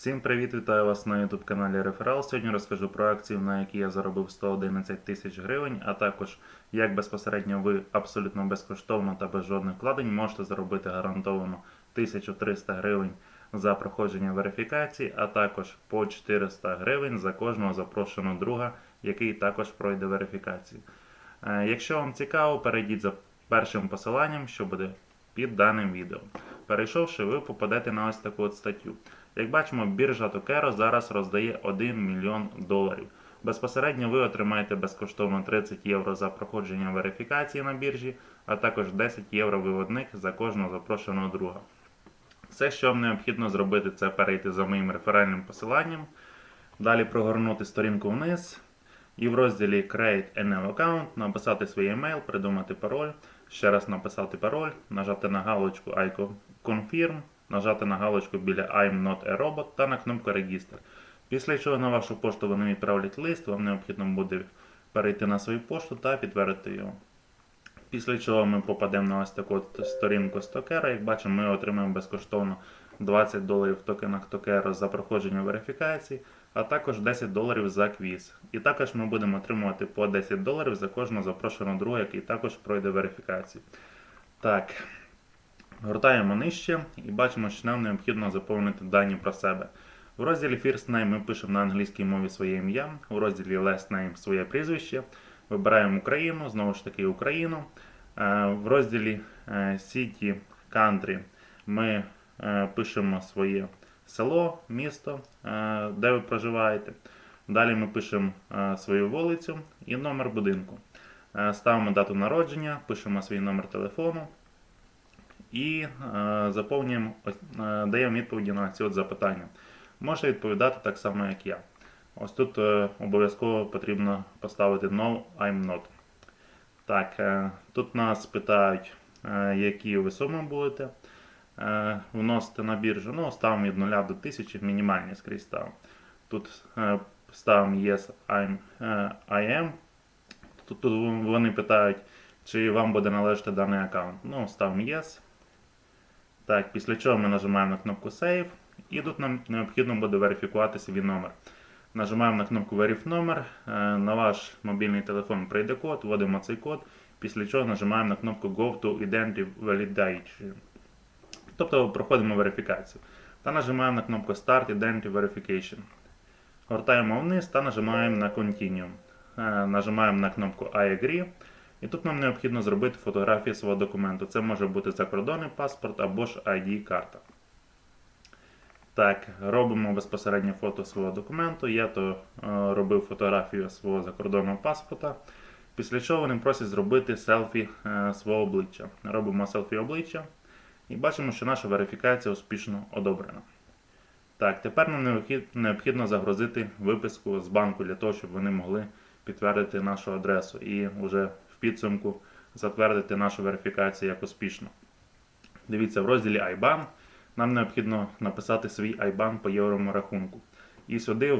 Всім привіт, вітаю вас на YouTube каналі Реферал. Сьогодні розкажу про акцію, на якій я заробив 111 тисяч гривень, а також як безпосередньо ви абсолютно безкоштовно та без жодних вкладень можете заробити гарантовано 1300 гривень за проходження верифікації, а також по 400 гривень за кожного запрошеного друга, який також пройде верифікацію. Е, Якщо вам цікаво, перейдіть за першим посиланням, що буде під даним відео. Перейшовши, ви попадете на ось таку от статтю. Як бачимо, біржа Токеро зараз роздає 1 мільйон доларів. Безпосередньо ви отримаєте безкоштовно 30 євро за проходження верифікації на біржі, а також 10 євро виводник за кожного запрошеного друга. Все, що вам необхідно зробити, це перейти за моїм реферальним посиланням, далі прогорнути сторінку вниз і в розділі Create a new account написати свій емейл, придумати пароль, ще раз написати пароль, нажати на галочку I confirm, нажати на галочку біля I'm not a robot та на кнопку Register. Після чого на вашу пошту вони відправлять лист, вам необхідно буде перейти на свою пошту та підтвердити його. Після чого ми попадемо на ось таку сторінку з Токера. Як бачимо, ми отримаємо безкоштовно 20 доларів в токенах Токера за проходження верифікації, а також 10 доларів за квіз. І також ми будемо отримувати по 10 доларів за кожного запрошеного друга, який також пройде верифікацію. Так, гортаємо нижче і бачимо, що нам необхідно заповнити дані про себе. В розділі First Name ми пишемо на англійській мові своє ім'я, у розділі Last Name своє прізвище. Вибираємо Україну, знову ж таки Україну. Е, В розділі е, City Country ми е, пишемо своє село, місто, де ви проживаєте. Далі ми пишемо свою вулицю і номер будинку. Ставимо дату народження, пишемо свій номер телефону і е, заповнюємо, е, даємо відповіді на ці от запитання. Можете відповідати так само, як я. Ось тут е, обов'язково потрібно поставити No, I'm not. Так, тут нас питають, які ви суми будете вносити на біржу. Ну, ставимо від 0 до 1000, мінімальні скрізь ставимо. Тут ставимо Yes, I'm, I am. Тут, тут вони питають, чи вам буде належати даний аккаунт. Ну, ставимо Yes. Так, після чого ми нажимаємо на кнопку Save. І тут нам необхідно буде верифікувати свій номер. Нажимаємо на кнопку Verif номер, е, на ваш мобільний телефон прийде код, вводимо цей код, після чого нажимаємо на кнопку Go to Identity Validation. Тобто проходимо верифікацію. Та нажимаємо на кнопку Start Identity Verification. Гортаємо вниз та нажимаємо на Continue. Е, Нажимаємо на кнопку I agree. І тут нам необхідно зробити фотографію свого документу. Це може бути закордонний паспорт або ж ID-карта. Так, робимо безпосередньо фото свого документу. Я то е, робив фотографію свого закордонного паспорта. Після чого вони просять зробити селфі е, свого обличчя. Робимо селфі обличчя і бачимо, що наша верифікація успішно одобрена. Так, тепер нам необхідно загрузити виписку з банку для того, щоб вони могли підтвердити нашу адресу і вже підсумку затвердити нашу верифікацію як успішно. Дивіться, в розділі IBAN нам необхідно написати свій IBAN по єврому рахунку. І сюди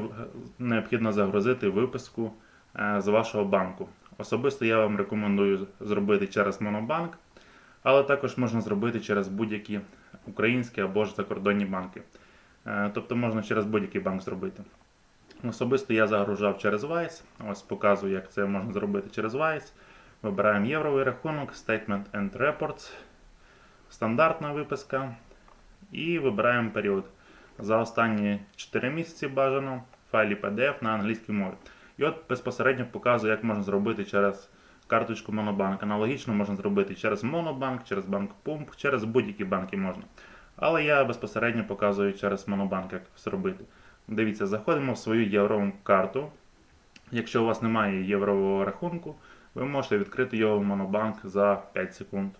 необхідно загрузити виписку е, з вашого банку. Особисто я вам рекомендую зробити через Монобанк, але також можна зробити через будь-які українські або ж закордонні банки. Е, Тобто можна через будь-який банк зробити. Особисто я загружав через Wise. Ось показую, як це можна зробити через Wise. Вибираємо євровий рахунок, Statement and Reports, стандартна виписка. І вибираємо період. За останні 4 місяці бажано файлі PDF на англійській мові. І от безпосередньо показую, як можна зробити через карточку Монобанк. Аналогічно можна зробити через Монобанк, через банк Пумп, через будь-які банки можна. Але я безпосередньо показую через Монобанк, як зробити. Дивіться, заходимо в свою єврову карту. Якщо у вас немає єврового рахунку, ви можете відкрити його в Монобанк за 5 секунд.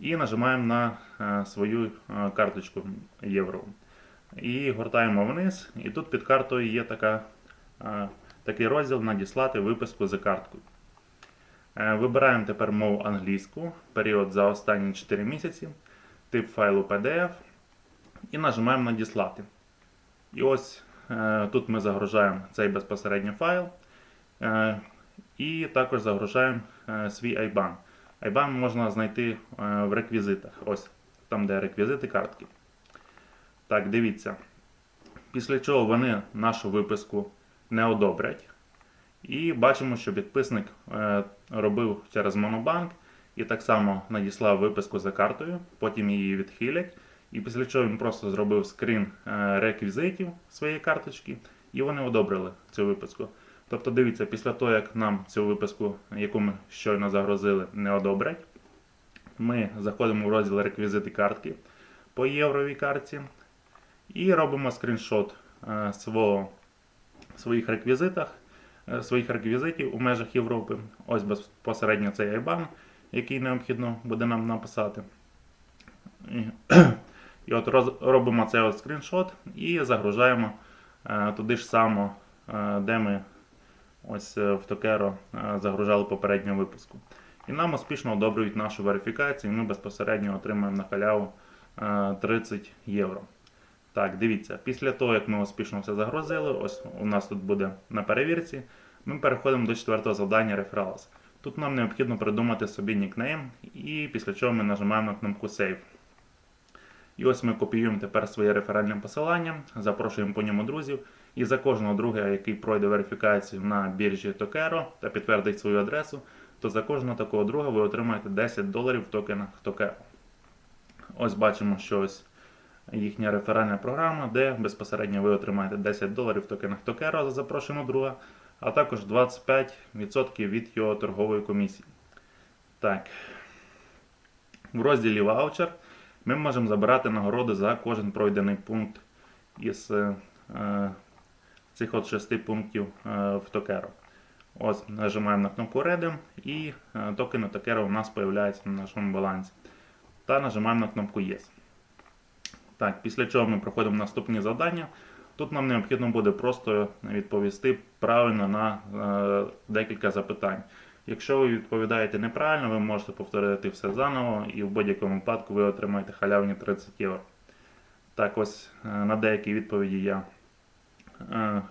І нажимаємо на е, свою е, карточку євро. І гортаємо вниз. І тут під картою є така, е, такий розділ надіслати виписку за карткою. Вибираємо тепер мову англійську, період за останні 4 місяці, тип файлу PDF і нажимаємо надіслати. І ось тут ми загружаємо цей безпосередньо файл. І також загружаємо е, свій IBAN. IBAN можна знайти е, в реквізитах. Ось там, де реквізити картки. Так, дивіться. Після чого вони нашу виписку не одобрять. І бачимо, що підписник е, робив через Монобанк і так само надіслав виписку за картою, потім її відхилять. І після чого він просто зробив скрін реквізитів своєї карточки, і вони одобрили цю виписку. Тобто, дивіться, після того, як нам цю виписку, яку ми щойно загрозили, не одобрять, ми заходимо в розділ реквізити картки по євровій картці і робимо скріншот е, свого, своїх реквізитах, е, своїх реквізитів у межах Європи. Ось безпосередньо цей IBAN, який необхідно буде нам написати. І, і от роз, робимо цей от скріншот і загружаємо е, туди ж само, де ми ось е, в Tokero е, загружали попередню випуску. І нам успішно одобрюють нашу верифікацію, і ми безпосередньо отримаємо на халяву е, 30 євро. Так, дивіться, після того, як ми успішно все загрузили, ось у нас тут буде на перевірці, ми переходимо до четвертого завдання Referrals. Тут нам необхідно придумати собі нікнейм, і після чого ми нажимаємо на кнопку Save. І ось ми копіюємо тепер своє реферальне посилання, запрошуємо по ньому друзів. І за кожного друга, який пройде верифікацію на біржі Tokero та підтвердить свою адресу, то за кожного такого друга ви отримаєте 10 доларів в токенах Tokero. Ось бачимо, що ось їхня реферальна програма, де безпосередньо ви отримаєте 10 доларів в токенах Tokero за запрошеного друга, а також 25% від його торгової комісії. Так. В розділі ваучер ми можемо забирати нагороди за кожен пройдений пункт із е, цих от шести пунктів е, в Tokero. Ось нажимаємо на кнопку Redeem і е, токени Tokero у нас з'являються на нашому балансі. Та нажимаємо на кнопку Yes. Так, після чого ми проходимо наступні завдання. Тут нам необхідно буде просто відповісти правильно на е, декілька запитань. Якщо ви відповідаєте неправильно, ви можете повторити все заново, і в будь-якому випадку ви отримаєте халявні 30 євро. Так, ось е, на деякі відповіді я е,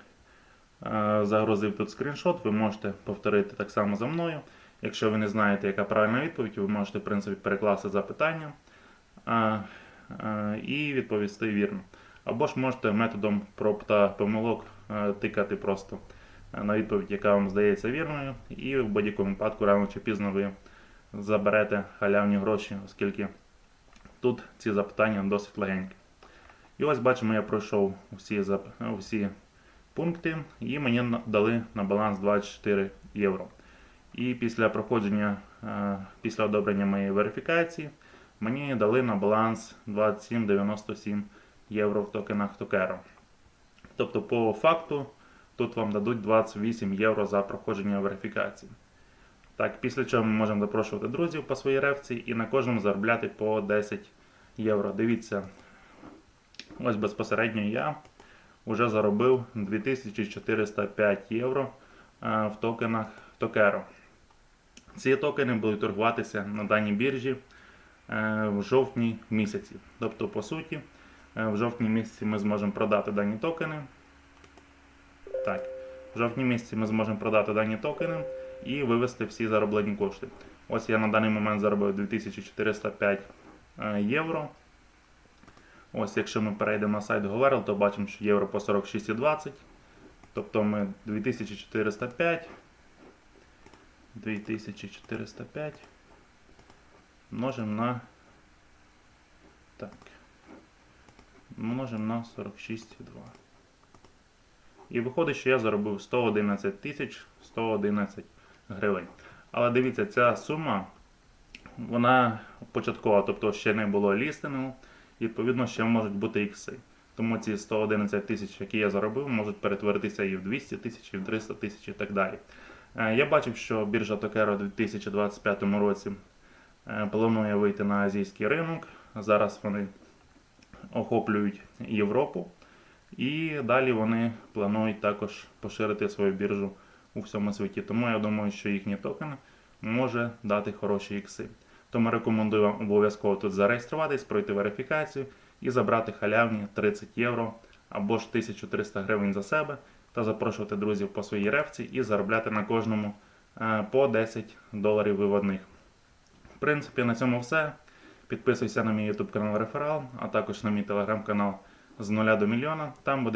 е, загрузив тут скріншот, ви можете повторити так само за мною. Якщо ви не знаєте, яка правильна відповідь, ви можете в принципі перекласти запитання і відповісти вірно. Або ж можете методом проб та помилок тикати просто на відповідь, яка вам здається вірною, і в будь-якому випадку рано чи пізно ви заберете халявні гроші, оскільки тут ці запитання досить легенькі. І ось бачимо, я пройшов всі, зап- всі пункти, і мені дали на баланс 24 євро. І після проходження, е, після одобрення моєї верифікації, мені дали на баланс 27,97 євро в токенах Tokero. Тобто, по факту, тут вам дадуть 28 євро за проходження верифікації. Так, після чого ми можемо запрошувати друзів по своїй ревці і на кожному заробляти по 10 євро. Дивіться, ось безпосередньо я вже заробив 2405 євро е, в токенах Tokero. Ці токени будуть торгуватися на даній біржі е, в жовтні місяці. Тобто, по суті, е, в жовтні місяці ми зможемо продати дані токени. Так, в жовтні місяці ми зможемо продати дані токени і вивести всі зароблені кошти. Ось я на даний момент заробив 2405 е, євро. Ось, якщо ми перейдемо на сайт Goverl, то бачимо, що євро по 46,20. Тобто ми 2405. 2405 множимо на. Так. Множимо на 46,2. І виходить, що я заробив 111 тисяч 111 гривень. Але дивіться, ця сума, вона початкова, тобто ще не було лістингу, відповідно ще можуть бути ікси. Тому ці 111 тисяч, які я заробив, можуть перетворитися і в 200 тисяч, і в 300 тисяч і так далі. Е, Я бачив, що біржа Tokero у 2025 році е, планує вийти на азійський ринок. Зараз вони охоплюють Європу. І далі вони планують також поширити свою біржу у всьому світі. Тому я думаю, що їхній токен може дати хороші ікси. Тому рекомендую вам обов'язково тут зареєструватись, пройти верифікацію і забрати халявні 30 євро або ж 1300 гривень за себе та запрошувати друзів по своїй ревці і заробляти на кожному е, по 10 доларів виводних. В принципі, на цьому все. Підписуйся на мій YouTube канал Реферал, а також на мій телеграм-канал з нуля до мільйона. Там буде